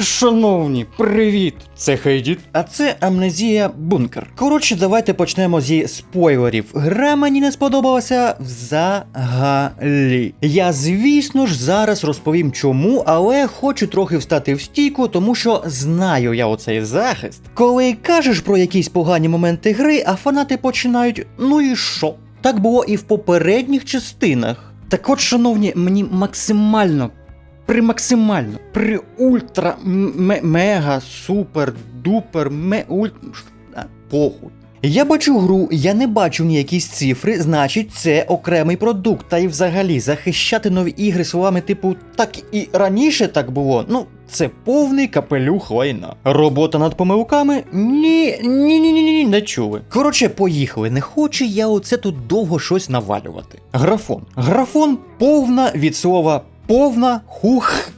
Шановні, привіт! Це Хейдіт, а це Амнезія Бункер. Коротше, давайте почнемо зі спойлерів. Гра мені не сподобалася взагалі. Я, звісно ж, зараз розповім чому, але хочу трохи встати в стійку, тому що знаю я оцей захист. Коли кажеш про якісь погані моменти гри, а фанати починають, ну і що? Так було і в попередніх частинах. Так от, шановні, мені максимально при максимально, при ультра мега супер дупер ме уль... ш- похуй. Я бачу гру, я не бачу ніякісь цифри, значить це окремий продукт. Та й взагалі захищати нові ігри словами типу так і раніше так було. Ну, це повний капелюх лайна. Робота над помилками? Ні, ні, ні, ні, ні, не чули. Коротше, поїхали. Не хочу я оце тут довго щось навалювати. Графон. Графон повна від слова повна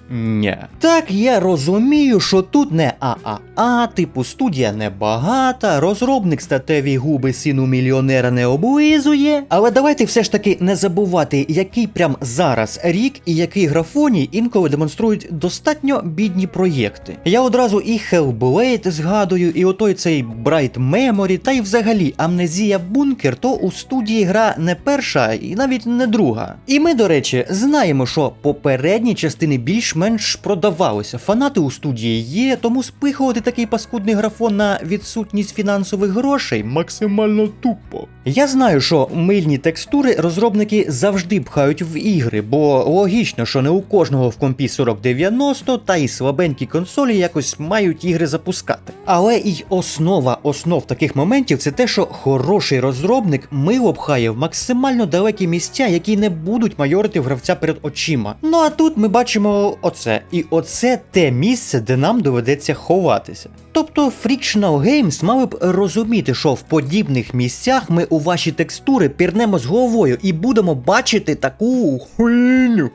хухня. Так, я розумію, що тут не ААА, типу студія небагата, розробник статеві губи сину мільйонера не облизує. Але давайте все ж таки не забувати, який прям зараз рік і який графоній інколи демонструють достатньо бідні проєкти. Я одразу і Hellblade згадую, і отой цей Bright Memory, та й взагалі Амнезія Бункер, то у студії гра не перша і навіть не друга. І ми, до речі, знаємо, що попередні частини більш-менш продавалися. Фанати у студії є, тому спихувати такий паскудний графон на відсутність фінансових грошей максимально тупо. Я знаю, що мильні текстури розробники завжди пхають в ігри, бо логічно, що не у кожного в компі 4090 та і слабенькі консолі якось мають ігри запускати. Але і основа основ таких моментів це те, що хороший розробник мило пхає в максимально далекі місця, які не будуть майорити в гравця перед очима. Ну а тут ми бачимо оце. І оце те місце, де нам доведеться ховатися. Тобто Frictional Games мали б розуміти, що в подібних місцях ми у ваші текстури пірнемо з головою і будемо бачити таку хуйню.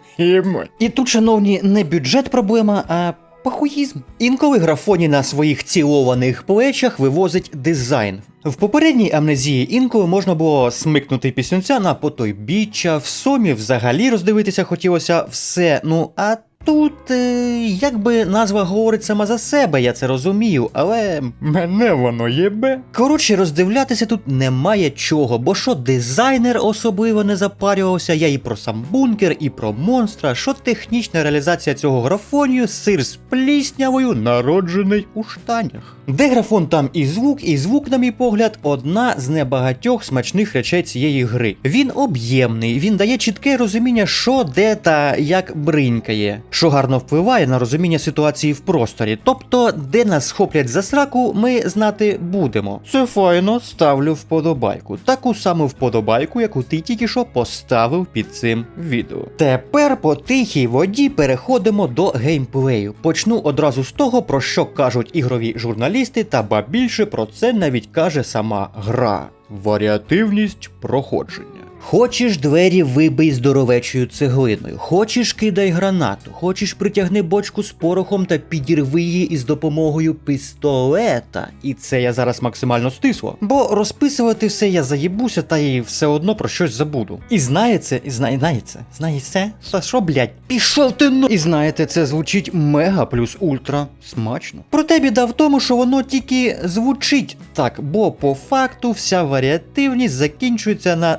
І тут, шановні, не бюджет проблема, а пахуїзм. Інколи графоні на своїх цілованих плечах вивозить дизайн. В попередній амнезії інколи можна було смикнути пісюнця на потойбіччя, в сомі взагалі роздивитися хотілося все. Ну а тут, е, якби назва говорить сама за себе, я це розумію, але мене воно єбе. Коротше, роздивлятися тут немає чого, бо що дизайнер особливо не запарювався, я і про сам бункер, і про монстра, що технічна реалізація цього графонію, сир з пліснявою, народжений у штанях. Де графон, там і звук, і звук, на мій погляд, одна з небагатьох смачних речей цієї гри. Він об'ємний, він дає чітке розуміння, що де та як бринькає, що гарно впливає на розуміння ситуації в просторі. Тобто, де нас схоплять за сраку, ми знати будемо. Це файно ставлю вподобайку. Таку саму вподобайку, яку ти тільки що поставив під цим відео. Тепер по тихій воді переходимо до геймплею. Почну одразу з того, про що кажуть ігрові журналісти, та ба більше про це навіть каже сама гра. Варіативність проходження. Хочеш двері вибий здоровечою цеглиною, хочеш кидай гранату, хочеш притягни бочку з порохом та підірви її із допомогою пістолета. І це я зараз максимально стисло. Бо розписувати все я заїбуся та і все одно про щось забуду. І знаєте, і знає, знаєте, знаєте, Та що, блядь, пішов ти ну. І знаєте, це звучить мега плюс ультра смачно. Проте біда в тому, що воно тільки звучить так, бо по факту вся варіативність закінчується на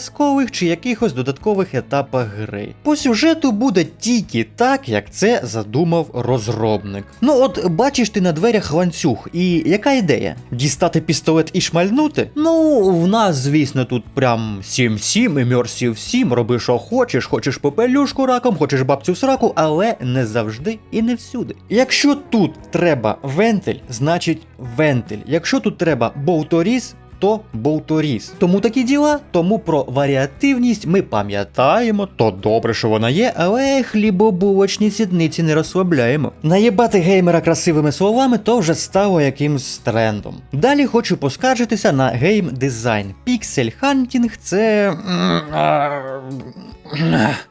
необов'язкових чи якихось додаткових етапах гри. По сюжету буде тільки так, як це задумав розробник. Ну от бачиш ти на дверях ланцюг, і яка ідея? Дістати пістолет і шмальнути? Ну, в нас, звісно, тут прям 7-7, імерсів 7, роби що хочеш, хочеш попелюшку раком, хочеш бабцю в сраку, але не завжди і не всюди. Якщо тут треба вентиль, значить вентиль. Якщо тут треба болторіз, то болторіз. Тому такі діла, тому про варіативність ми пам'ятаємо, то добре, що вона є, але хлібобулочні сідниці не розслабляємо. Наєбати геймера красивими словами то вже стало якимсь трендом. Далі хочу поскаржитися на гейм дизайн. Піксель хантінг це.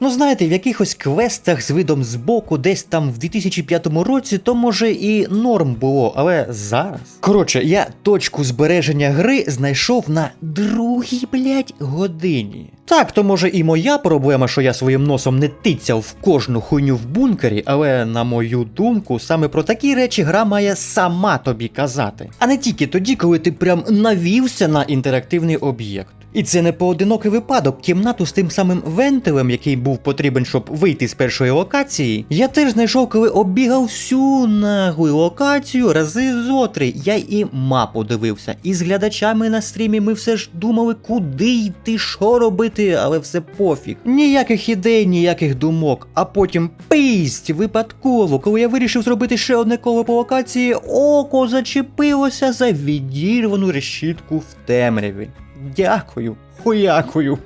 Ну знаєте, в якихось квестах з видом збоку, десь там в 2005 році, то може і норм було, але зараз. Коротше, я точку збереження гри знайшов на другій, блядь, годині. Так, то може і моя проблема, що я своїм носом не тицяв в кожну хуйню в бункері, але на мою думку, саме про такі речі гра має сама тобі казати. А не тільки тоді, коли ти прям навівся на інтерактивний об'єкт. І це не поодинокий випадок. Кімнату з тим самим вентилем, який був потрібен, щоб вийти з першої локації, я теж знайшов, коли оббігав всю нахуй локацію рази зотри. Я і мапу дивився. І з глядачами на стрімі ми все ж думали, куди йти, що робити, але все пофіг. Ніяких ідей, ніяких думок. А потім писть випадково, коли я вирішив зробити ще одне коло по локації, око зачепилося за відірвану решітку в темряві. Дякую. Хуякую.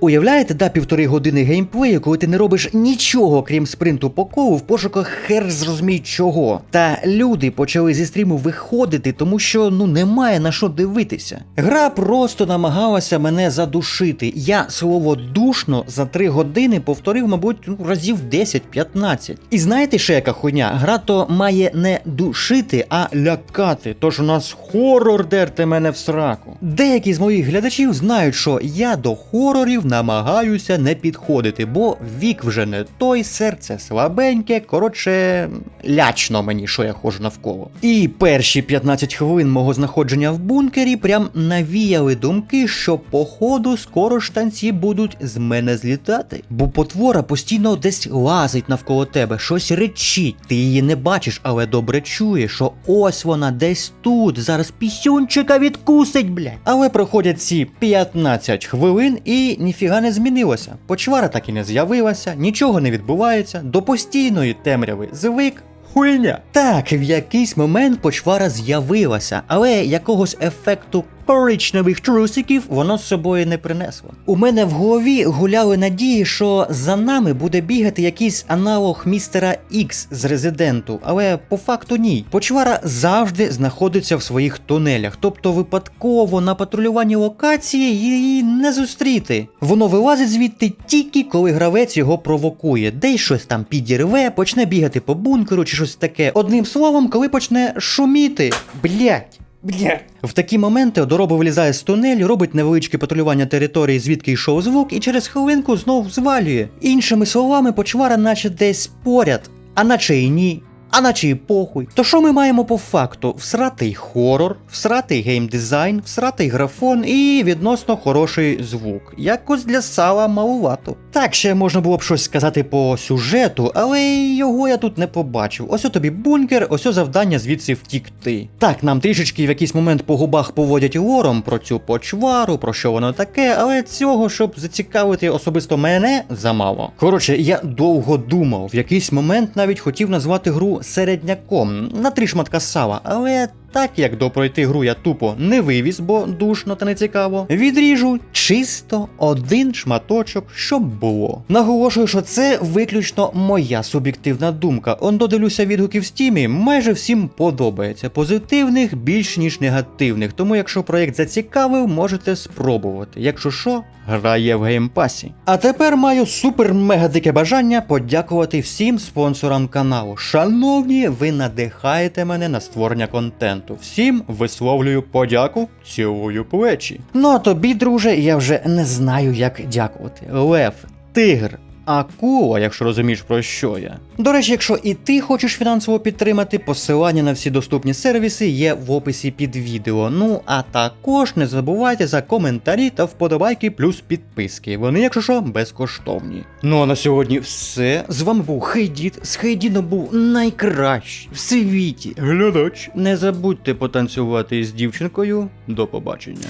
Уявляєте, да, півтори години геймплею, коли ти не робиш нічого, крім спринту по колу в пошуках хер зрозумій чого. Та люди почали зі стріму виходити, тому що ну немає на що дивитися. Гра просто намагалася мене задушити. Я слово душно за три години повторив, мабуть, ну, разів 10-15. І знаєте, ще яка хуйня? Гра то має не душити, а лякати. Тож у нас хорор дерте мене в сраку. Деякі з моїх глядачів знають, що я до хорорів намагаюся не підходити, бо вік вже не той, серце слабеньке, коротше, лячно мені, що я ходжу навколо. І перші 15 хвилин мого знаходження в бункері прям навіяли думки, що походу скоро штанці будуть з мене злітати. Бо потвора постійно десь лазить навколо тебе, щось речить. Ти її не бачиш, але добре чуєш, що ось вона десь тут, зараз пісюнчика відкусить, блядь. Але проходять ці 15 хвилин і ніфіга не змінилося. Почвара так і не з'явилася, нічого не відбувається, до постійної темряви звик. Хуйня. Так, в якийсь момент почвара з'явилася, але якогось ефекту коричневих трусиків воно з собою не принесло. У мене в голові гуляли надії, що за нами буде бігати якийсь аналог містера Ікс з резиденту, але по факту ні. Почвара завжди знаходиться в своїх тунелях, тобто випадково на патрулюванні локації її не зустріти. Воно вилазить звідти тільки коли гравець його провокує, де й щось там підірве, почне бігати по бункеру чи щось таке. Одним словом, коли почне шуміти. Блять. Бля. В такі моменти Одороба вилізає з тунелю, робить невеличке патрулювання території, звідки йшов звук, і через хвилинку знов звалює. Іншими словами, почвара наче десь поряд, а наче і ні. А наче і похуй. То що ми маємо по факту? Всратий хорор, всратий геймдизайн, всратий графон і відносно хороший звук. Якось для сала малувато. Так, ще можна було б щось сказати по сюжету, але його я тут не побачив. Ось о тобі бункер, ось о завдання звідси втікти. Так, нам трішечки в якийсь момент по губах поводять лором про цю почвару, про що воно таке, але цього, щоб зацікавити особисто мене, замало. Коротше, я довго думав, в якийсь момент навіть хотів назвати гру середняком на три шматка сала, але. Так як допройти гру я тупо не вивіз, бо душно та не цікаво, відріжу чисто один шматочок, щоб було. Наголошую, що це виключно моя суб'єктивна думка. Он додивлюся відгуки в стімі, майже всім подобається. Позитивних більш ніж негативних. Тому, якщо проєкт зацікавив, можете спробувати. Якщо що, грає в геймпасі. А тепер маю супер-мега дике бажання подякувати всім спонсорам каналу. Шановні, ви надихаєте мене на створення контенту. Всім висловлюю подяку, цілую плечі. Ну а тобі, друже, я вже не знаю, як дякувати. Лев, тигр. Акула, якщо розумієш про що я. До речі, якщо і ти хочеш фінансово підтримати, посилання на всі доступні сервіси є в описі під відео. Ну а також не забувайте за коментарі та вподобайки плюс підписки. Вони, якщо що, безкоштовні. Ну а на сьогодні все. З вами був Хейдіт. З Хейдіном був найкращий в світі глядач. Не забудьте потанцювати з дівчинкою. До побачення.